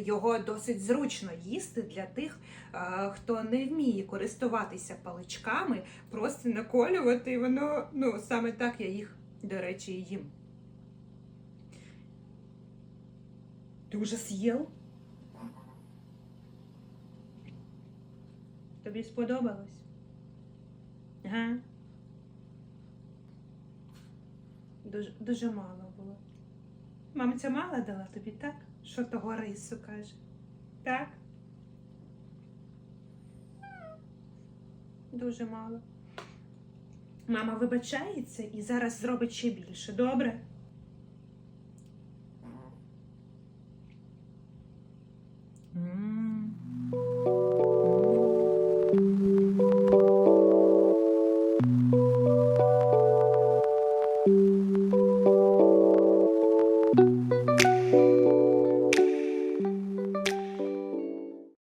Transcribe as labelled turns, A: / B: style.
A: його досить зручно їсти для тих, е, хто не вміє користуватися паличками, просто наколювати, воно, ну, саме так я їх, до речі, їм. Ти вже з'їв? Тобі сподобалось? Ага. Дуже, дуже мало було. Мамця мала дала тобі, так? Що того рису каже? Так? Дуже мало. Мама вибачається і зараз зробить ще більше, добре? Thank you.